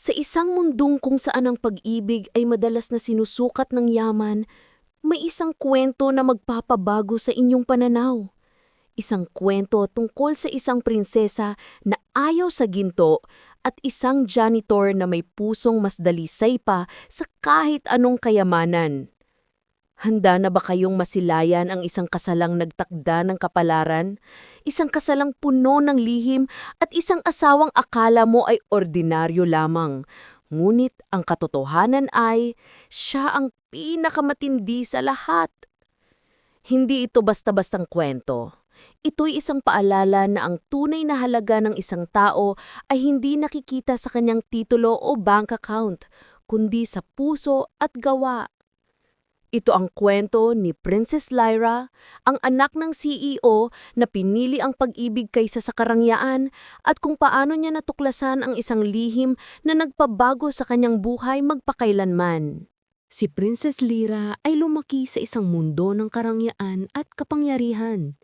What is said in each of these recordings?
Sa isang mundong kung saan ang pag-ibig ay madalas na sinusukat ng yaman, may isang kwento na magpapabago sa inyong pananaw. Isang kwento tungkol sa isang prinsesa na ayaw sa ginto at isang janitor na may pusong mas dalisay pa sa kahit anong kayamanan. Handa na ba kayong masilayan ang isang kasalang nagtakda ng kapalaran? Isang kasalang puno ng lihim at isang asawang akala mo ay ordinaryo lamang. Ngunit ang katotohanan ay, siya ang pinakamatindi sa lahat. Hindi ito basta-bastang kwento. Ito'y isang paalala na ang tunay na halaga ng isang tao ay hindi nakikita sa kanyang titulo o bank account, kundi sa puso at gawa. Ito ang kwento ni Princess Lyra, ang anak ng CEO na pinili ang pag-ibig kaysa sa karangyaan at kung paano niya natuklasan ang isang lihim na nagpabago sa kanyang buhay magpakailanman. Si Princess Lyra ay lumaki sa isang mundo ng karangyaan at kapangyarihan.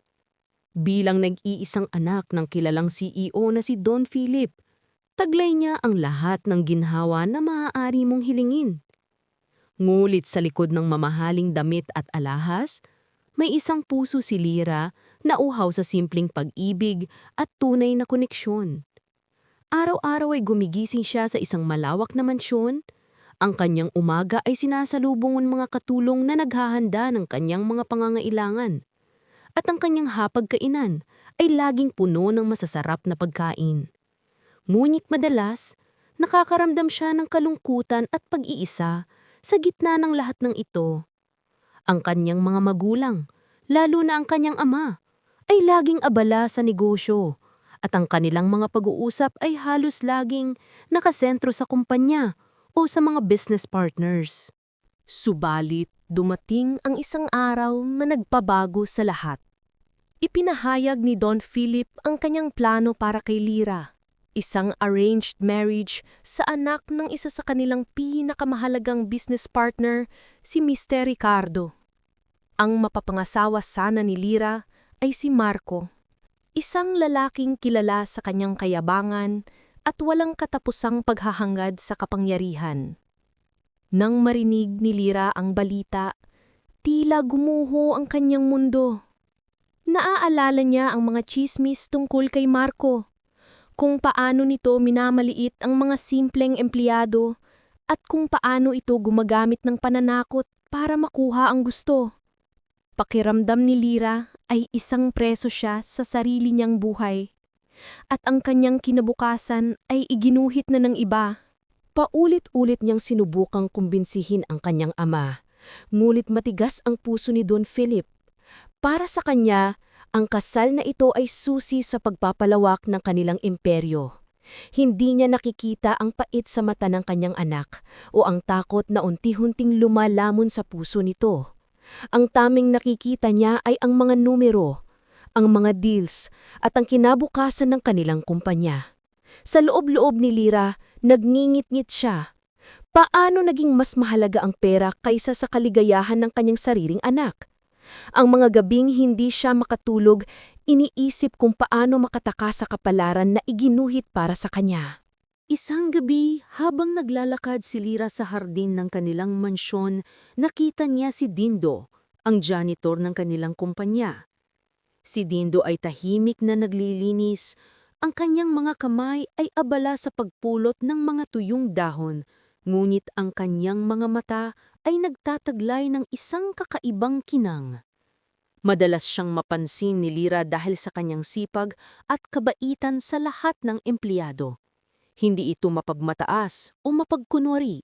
Bilang nag-iisang anak ng kilalang CEO na si Don Philip, taglay niya ang lahat ng ginhawa na maaari mong hilingin. Ngulit sa likod ng mamahaling damit at alahas, may isang puso si Lira na uhaw sa simpleng pag-ibig at tunay na koneksyon. Araw-araw ay gumigising siya sa isang malawak na mansyon. Ang kanyang umaga ay sinasalubong ng mga katulong na naghahanda ng kanyang mga pangangailangan. At ang kanyang hapagkainan ay laging puno ng masasarap na pagkain. Ngunit madalas, nakakaramdam siya ng kalungkutan at pag-iisa sa gitna ng lahat ng ito. Ang kanyang mga magulang, lalo na ang kanyang ama, ay laging abala sa negosyo at ang kanilang mga pag-uusap ay halos laging nakasentro sa kumpanya o sa mga business partners. Subalit, dumating ang isang araw na nagpabago sa lahat. Ipinahayag ni Don Philip ang kanyang plano para kay Lira isang arranged marriage sa anak ng isa sa kanilang pinakamahalagang business partner, si Mr. Ricardo. Ang mapapangasawa sana ni Lira ay si Marco, isang lalaking kilala sa kanyang kayabangan at walang katapusang paghahangad sa kapangyarihan. Nang marinig ni Lira ang balita, tila gumuho ang kanyang mundo. Naaalala niya ang mga chismis tungkol kay Marco kung paano nito minamaliit ang mga simpleng empleyado at kung paano ito gumagamit ng pananakot para makuha ang gusto. Pakiramdam ni Lira ay isang preso siya sa sarili niyang buhay at ang kanyang kinabukasan ay iginuhit na ng iba. Paulit-ulit niyang sinubukang kumbinsihin ang kanyang ama, ngunit matigas ang puso ni Don Philip. Para sa kanya, ang kasal na ito ay susi sa pagpapalawak ng kanilang imperyo. Hindi niya nakikita ang pait sa mata ng kanyang anak o ang takot na unti-hunting lumalamon sa puso nito. Ang taming nakikita niya ay ang mga numero, ang mga deals at ang kinabukasan ng kanilang kumpanya. Sa loob-loob ni Lira, nagngingit-ngit siya. Paano naging mas mahalaga ang pera kaysa sa kaligayahan ng kanyang sariling anak? Ang mga gabing hindi siya makatulog, iniisip kung paano makataka sa kapalaran na iginuhit para sa kanya. Isang gabi, habang naglalakad si Lira sa hardin ng kanilang mansyon, nakita niya si Dindo, ang janitor ng kanilang kumpanya. Si Dindo ay tahimik na naglilinis, ang kanyang mga kamay ay abala sa pagpulot ng mga tuyong dahon, ngunit ang kanyang mga mata ay nagtataglay ng isang kakaibang kinang. Madalas siyang mapansin ni Lira dahil sa kanyang sipag at kabaitan sa lahat ng empleyado. Hindi ito mapagmataas o mapagkunwari.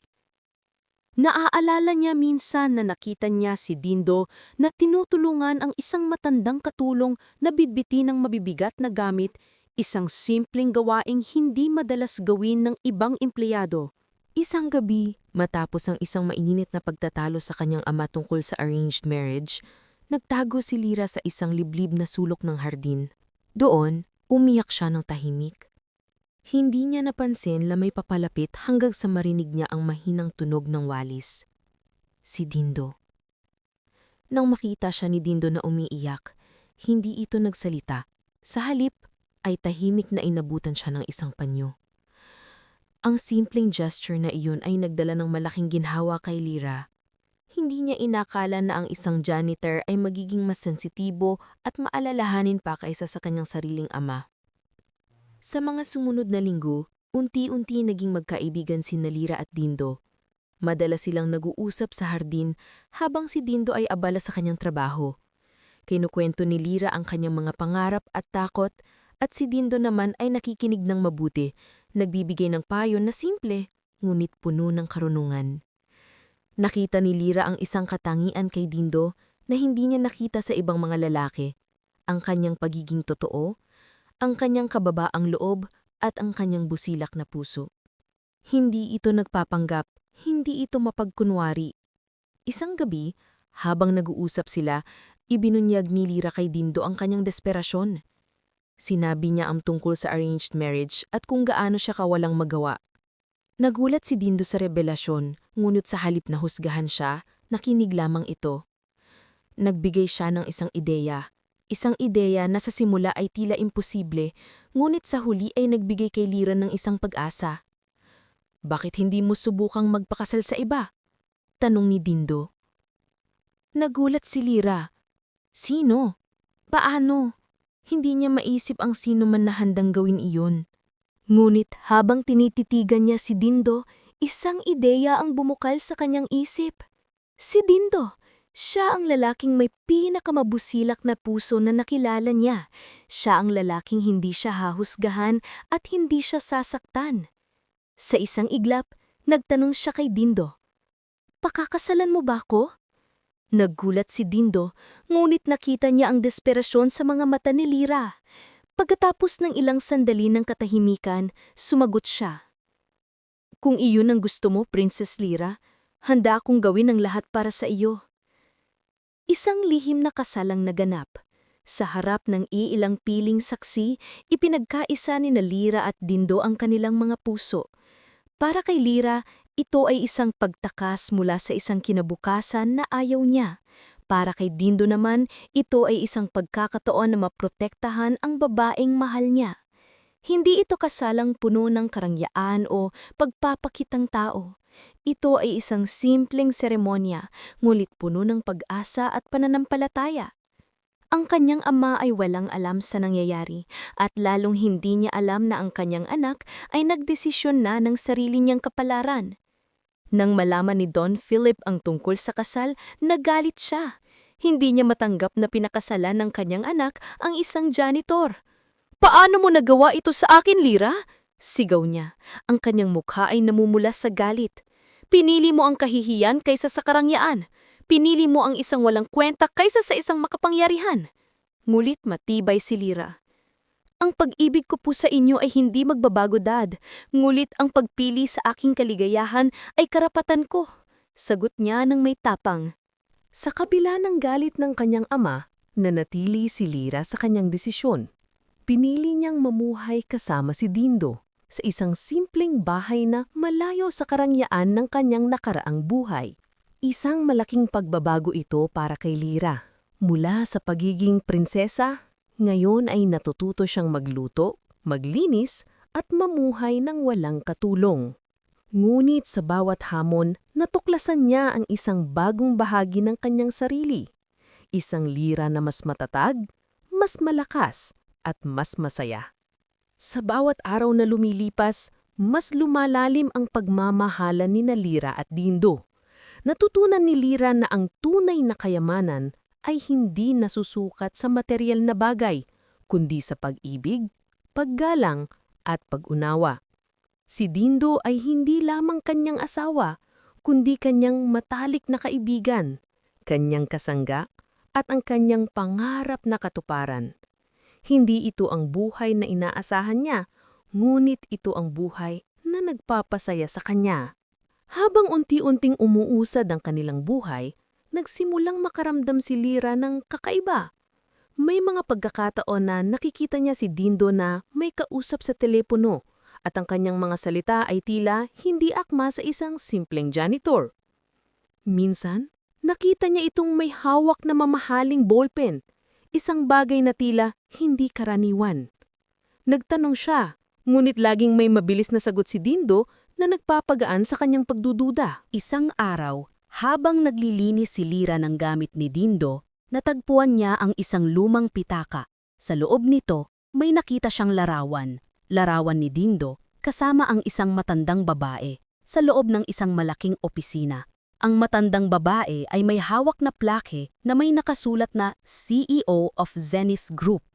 Naaalala niya minsan na nakita niya si Dindo na tinutulungan ang isang matandang katulong na bitbiti ng mabibigat na gamit, isang simpleng gawaing hindi madalas gawin ng ibang empleyado. Isang gabi, matapos ang isang maininit na pagtatalo sa kanyang ama tungkol sa arranged marriage, nagtago si Lira sa isang liblib na sulok ng hardin. Doon, umiyak siya ng tahimik. Hindi niya napansin na may papalapit hanggang sa marinig niya ang mahinang tunog ng walis. Si Dindo. Nang makita siya ni Dindo na umiiyak, hindi ito nagsalita. Sa halip, ay tahimik na inabutan siya ng isang panyo. Ang simpleng gesture na iyon ay nagdala ng malaking ginhawa kay Lira. Hindi niya inakala na ang isang janitor ay magiging mas sensitibo at maalalahanin pa kaysa sa kanyang sariling ama. Sa mga sumunod na linggo, unti-unti naging magkaibigan si Nalira at Dindo. Madalas silang nag-uusap sa hardin habang si Dindo ay abala sa kanyang trabaho. Kinukwento ni Lira ang kanyang mga pangarap at takot at si Dindo naman ay nakikinig ng mabuti, nagbibigay ng payo na simple, ngunit puno ng karunungan. Nakita ni Lira ang isang katangian kay Dindo na hindi niya nakita sa ibang mga lalaki, ang kanyang pagiging totoo, ang kanyang kababaang loob at ang kanyang busilak na puso. Hindi ito nagpapanggap, hindi ito mapagkunwari. Isang gabi, habang nag-uusap sila, ibinunyag ni Lira kay Dindo ang kanyang desperasyon. Sinabi niya ang tungkol sa arranged marriage at kung gaano siya kawalang magawa. Nagulat si Dindo sa revelasyon, ngunit sa halip na husgahan siya, nakinig lamang ito. Nagbigay siya ng isang ideya. Isang ideya na sa simula ay tila imposible, ngunit sa huli ay nagbigay kay Lira ng isang pag-asa. Bakit hindi mo subukang magpakasal sa iba? Tanong ni Dindo. Nagulat si Lira. Sino? Paano? Hindi niya maisip ang sino man na handang gawin iyon. Ngunit habang tinititigan niya si Dindo, isang ideya ang bumukal sa kanyang isip. Si Dindo, siya ang lalaking may pinakamabusilak na puso na nakilala niya. Siya ang lalaking hindi siya hahusgahan at hindi siya sasaktan. Sa isang iglap, nagtanong siya kay Dindo. Pakakasalan mo ba ako? Naggulat si Dindo, ngunit nakita niya ang desperasyon sa mga mata ni Lira. Pagkatapos ng ilang sandali ng katahimikan, sumagot siya. Kung iyon ang gusto mo, Princess Lira, handa akong gawin ang lahat para sa iyo. Isang lihim na kasalang naganap. Sa harap ng iilang piling saksi, ipinagkaisa ni Lira at Dindo ang kanilang mga puso. Para kay Lira, ito ay isang pagtakas mula sa isang kinabukasan na ayaw niya. Para kay Dindo naman, ito ay isang pagkakataon na maprotektahan ang babaeng mahal niya. Hindi ito kasalang puno ng karangyaan o pagpapakitang tao. Ito ay isang simpleng seremonya, ngulit puno ng pag-asa at pananampalataya. Ang kanyang ama ay walang alam sa nangyayari at lalong hindi niya alam na ang kanyang anak ay nagdesisyon na ng sarili niyang kapalaran. Nang malaman ni Don Philip ang tungkol sa kasal, nagalit siya. Hindi niya matanggap na pinakasalan ng kanyang anak ang isang janitor. Paano mo nagawa ito sa akin, Lira? Sigaw niya. Ang kanyang mukha ay namumula sa galit. Pinili mo ang kahihiyan kaysa sa karangyaan. Pinili mo ang isang walang kwenta kaysa sa isang makapangyarihan. Ngulit matibay si Lira. Ang pag-ibig ko po sa inyo ay hindi magbabago, Dad. Ngulit ang pagpili sa aking kaligayahan ay karapatan ko. Sagot niya ng may tapang. Sa kabila ng galit ng kanyang ama, nanatili si Lira sa kanyang desisyon. Pinili niyang mamuhay kasama si Dindo sa isang simpleng bahay na malayo sa karangyaan ng kanyang nakaraang buhay. Isang malaking pagbabago ito para kay Lira. Mula sa pagiging prinsesa ngayon ay natututo siyang magluto, maglinis, at mamuhay ng walang katulong. Ngunit sa bawat hamon, natuklasan niya ang isang bagong bahagi ng kanyang sarili. Isang lira na mas matatag, mas malakas, at mas masaya. Sa bawat araw na lumilipas, mas lumalalim ang pagmamahalan ni Lira at Dindo. Natutunan ni Lira na ang tunay na kayamanan ay hindi nasusukat sa material na bagay, kundi sa pag-ibig, paggalang, at pag-unawa. Si Dindo ay hindi lamang kanyang asawa, kundi kanyang matalik na kaibigan, kanyang kasangga, at ang kanyang pangarap na katuparan. Hindi ito ang buhay na inaasahan niya, ngunit ito ang buhay na nagpapasaya sa kanya. Habang unti-unting umuusad ang kanilang buhay, nagsimulang makaramdam si Lira ng kakaiba. May mga pagkakataon na nakikita niya si Dindo na may kausap sa telepono at ang kanyang mga salita ay tila hindi akma sa isang simpleng janitor. Minsan, nakita niya itong may hawak na mamahaling ballpen, isang bagay na tila hindi karaniwan. Nagtanong siya, Ngunit laging may mabilis na sagot si Dindo na nagpapagaan sa kanyang pagdududa. Isang araw, habang naglilinis si Lira ng gamit ni Dindo, natagpuan niya ang isang lumang pitaka. Sa loob nito, may nakita siyang larawan. Larawan ni Dindo, kasama ang isang matandang babae, sa loob ng isang malaking opisina. Ang matandang babae ay may hawak na plake na may nakasulat na CEO of Zenith Group.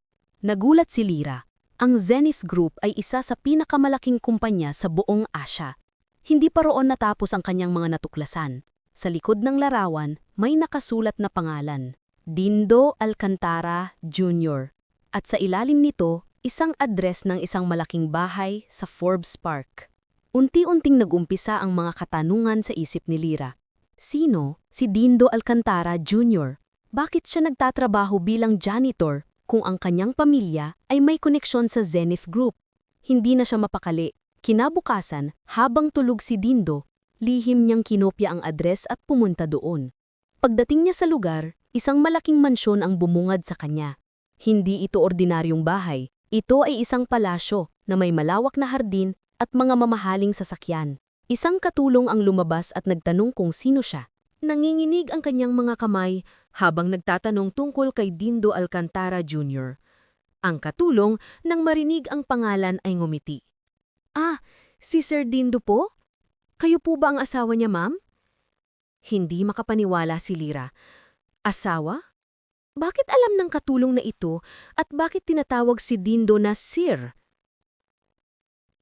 Nagulat si Lira. Ang Zenith Group ay isa sa pinakamalaking kumpanya sa buong Asya. Hindi pa roon natapos ang kanyang mga natuklasan. Sa likod ng larawan, may nakasulat na pangalan, Dindo Alcantara Jr. At sa ilalim nito, isang address ng isang malaking bahay sa Forbes Park. Unti-unting nagumpisa ang mga katanungan sa isip ni Lira. Sino si Dindo Alcantara Jr.? Bakit siya nagtatrabaho bilang janitor kung ang kanyang pamilya ay may koneksyon sa Zenith Group. Hindi na siya mapakali. Kinabukasan, habang tulog si Dindo, lihim niyang kinopya ang address at pumunta doon. Pagdating niya sa lugar, isang malaking mansyon ang bumungad sa kanya. Hindi ito ordinaryong bahay, ito ay isang palasyo na may malawak na hardin at mga mamahaling sasakyan. Isang katulong ang lumabas at nagtanong kung sino siya. Nanginginig ang kanyang mga kamay habang nagtatanong tungkol kay Dindo Alcantara Jr. Ang katulong nang marinig ang pangalan ay ngumiti. Ah, si Sir Dindo po? Kayo po ba ang asawa niya, ma'am? Hindi makapaniwala si Lira. Asawa? Bakit alam ng katulong na ito at bakit tinatawag si Dindo na Sir?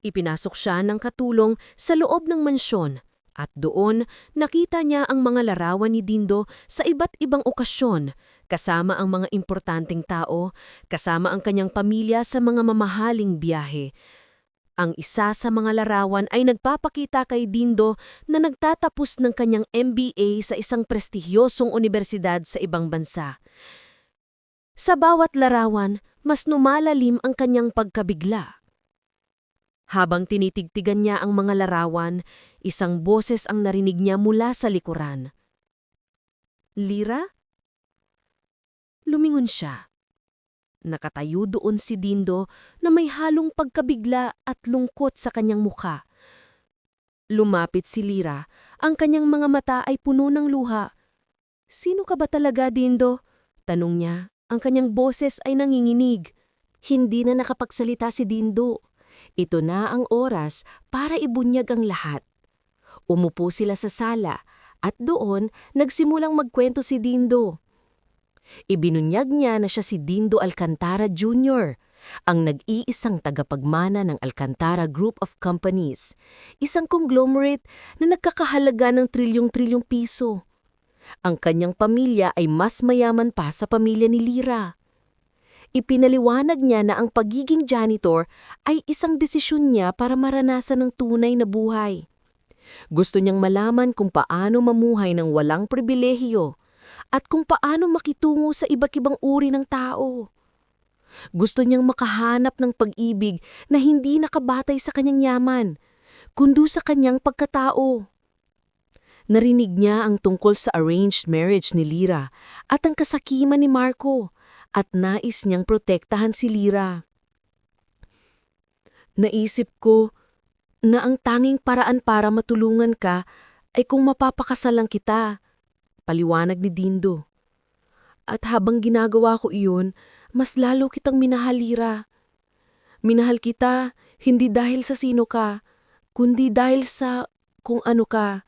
Ipinasok siya ng katulong sa loob ng mansyon at doon, nakita niya ang mga larawan ni Dindo sa iba't ibang okasyon, kasama ang mga importanteng tao, kasama ang kanyang pamilya sa mga mamahaling biyahe. Ang isa sa mga larawan ay nagpapakita kay Dindo na nagtatapos ng kanyang MBA sa isang prestigyosong universidad sa ibang bansa. Sa bawat larawan, mas numalalim ang kanyang pagkabigla. Habang tinitigtigan niya ang mga larawan, isang boses ang narinig niya mula sa likuran. Lira? Lumingon siya. Nakatayo doon si Dindo na may halong pagkabigla at lungkot sa kanyang mukha. Lumapit si Lira, ang kanyang mga mata ay puno ng luha. Sino ka ba talaga, Dindo? Tanong niya, ang kanyang boses ay nanginginig. Hindi na nakapagsalita si Dindo. Ito na ang oras para ibunyag ang lahat. Umupo sila sa sala at doon nagsimulang magkwento si Dindo. Ibinunyag niya na siya si Dindo Alcantara Jr., ang nag-iisang tagapagmana ng Alcantara Group of Companies, isang conglomerate na nagkakahalaga ng trilyong-trilyong piso. Ang kanyang pamilya ay mas mayaman pa sa pamilya ni Lira. Ipinaliwanag niya na ang pagiging janitor ay isang desisyon niya para maranasan ng tunay na buhay. Gusto niyang malaman kung paano mamuhay ng walang pribilehiyo at kung paano makitungo sa iba't ibang uri ng tao. Gusto niyang makahanap ng pag-ibig na hindi nakabatay sa kanyang yaman, kundi sa kanyang pagkatao. Narinig niya ang tungkol sa arranged marriage ni Lira at ang kasakiman ni Marco at nais niyang protektahan si Lira. Naisip ko na ang tanging paraan para matulungan ka ay kung mapapakasalang kita, paliwanag ni Dindo. At habang ginagawa ko iyon, mas lalo kitang minahal, Lira. Minahal kita hindi dahil sa sino ka, kundi dahil sa kung ano ka,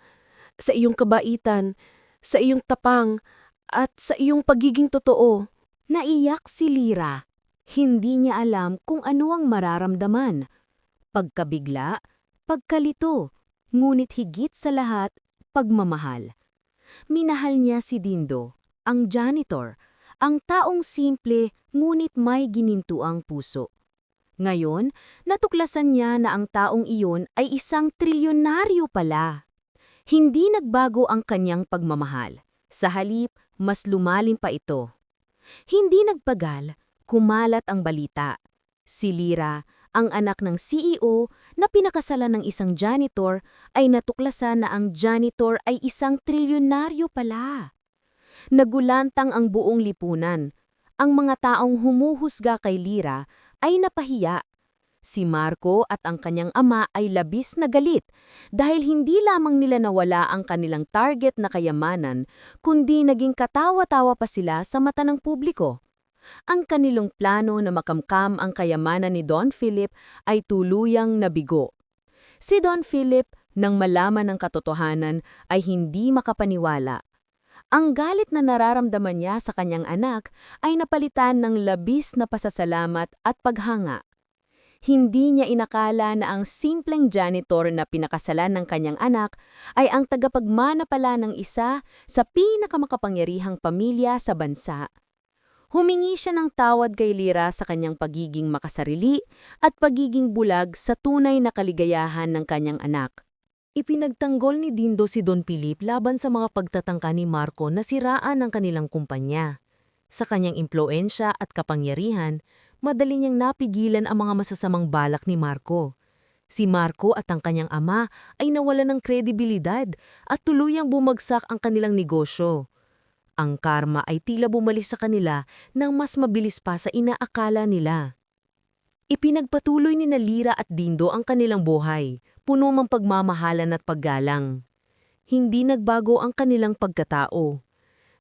sa iyong kabaitan, sa iyong tapang, at sa iyong pagiging totoo. Naiyak si Lira. Hindi niya alam kung ano ang mararamdaman. Pagkabigla, pagkalito, ngunit higit sa lahat, pagmamahal. Minahal niya si Dindo, ang janitor, ang taong simple ngunit may ginintuang puso. Ngayon, natuklasan niya na ang taong iyon ay isang trilyonaryo pala. Hindi nagbago ang kanyang pagmamahal. Sa halip, mas lumalim pa ito. Hindi nagpagal, kumalat ang balita. Si Lira, ang anak ng CEO na pinakasalan ng isang janitor, ay natuklasan na ang janitor ay isang trilyonaryo pala. Nagulantang ang buong lipunan. Ang mga taong humuhusga kay Lira ay napahiya. Si Marco at ang kanyang ama ay labis na galit dahil hindi lamang nila nawala ang kanilang target na kayamanan, kundi naging katawa-tawa pa sila sa mata ng publiko. Ang kanilang plano na makamkam ang kayamanan ni Don Philip ay tuluyang nabigo. Si Don Philip, nang malaman ng katotohanan, ay hindi makapaniwala. Ang galit na nararamdaman niya sa kanyang anak ay napalitan ng labis na pasasalamat at paghanga. Hindi niya inakala na ang simpleng janitor na pinakasalan ng kanyang anak ay ang tagapagmana pala ng isa sa pinakamakapangyarihang pamilya sa bansa. Humingi siya ng tawad kay Lira sa kanyang pagiging makasarili at pagiging bulag sa tunay na kaligayahan ng kanyang anak. Ipinagtanggol ni Dindo si Don Philip laban sa mga pagtatangka ni Marco na siraan ang kanilang kumpanya. Sa kanyang impluensya at kapangyarihan, madali niyang napigilan ang mga masasamang balak ni Marco. Si Marco at ang kanyang ama ay nawalan ng kredibilidad at tuluyang bumagsak ang kanilang negosyo. Ang karma ay tila bumalik sa kanila nang mas mabilis pa sa inaakala nila. Ipinagpatuloy ni Nalira at Dindo ang kanilang buhay, puno mang pagmamahalan at paggalang. Hindi nagbago ang kanilang pagkatao.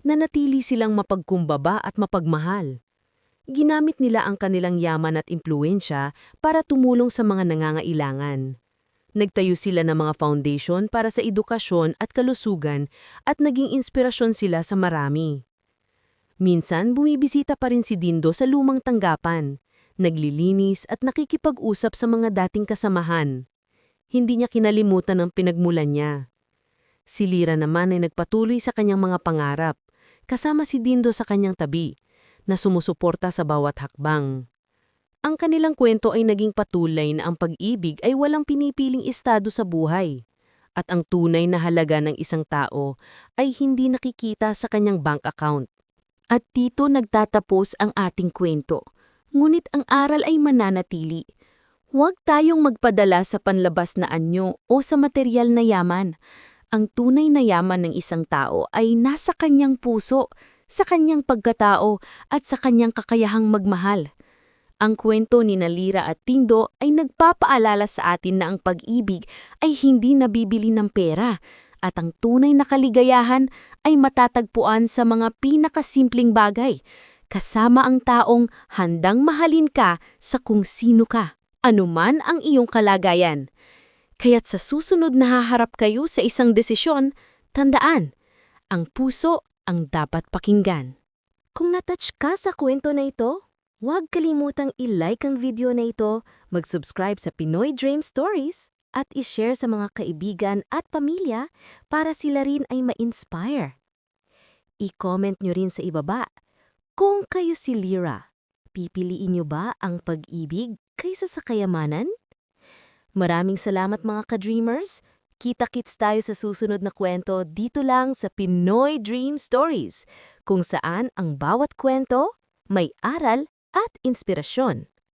Nanatili silang mapagkumbaba at mapagmahal. Ginamit nila ang kanilang yaman at impluensya para tumulong sa mga nangangailangan. Nagtayo sila ng mga foundation para sa edukasyon at kalusugan at naging inspirasyon sila sa marami. Minsan bumibisita pa rin si Dindo sa lumang tanggapan, naglilinis at nakikipag-usap sa mga dating kasamahan. Hindi niya kinalimutan ang pinagmulan niya. Si Lira naman ay nagpatuloy sa kanyang mga pangarap, kasama si Dindo sa kanyang tabi, na sumusuporta sa bawat hakbang. Ang kanilang kwento ay naging patuloy na ang pag-ibig ay walang pinipiling estado sa buhay, at ang tunay na halaga ng isang tao ay hindi nakikita sa kanyang bank account. At dito nagtatapos ang ating kwento. Ngunit ang aral ay mananatili. Huwag tayong magpadala sa panlabas na anyo o sa material na yaman. Ang tunay na yaman ng isang tao ay nasa kanyang puso, sa kanyang pagkatao at sa kanyang kakayahang magmahal. Ang kwento ni Nalira at Tindo ay nagpapaalala sa atin na ang pag-ibig ay hindi nabibili ng pera at ang tunay na kaligayahan ay matatagpuan sa mga pinakasimpleng bagay, kasama ang taong handang mahalin ka sa kung sino ka, anuman ang iyong kalagayan. Kaya't sa susunod na haharap kayo sa isang desisyon, tandaan, ang puso ang dapat pakinggan. Kung natouch ka sa kwento na ito, huwag kalimutang i-like ang video na ito, mag-subscribe sa Pinoy Dream Stories, at i-share sa mga kaibigan at pamilya para sila rin ay ma-inspire. I-comment nyo rin sa ibaba. Kung kayo si Lira, pipiliin nyo ba ang pag-ibig kaysa sa kayamanan? Maraming salamat mga ka-dreamers. Kita-kits tayo sa susunod na kwento dito lang sa Pinoy Dream Stories, kung saan ang bawat kwento may aral at inspirasyon.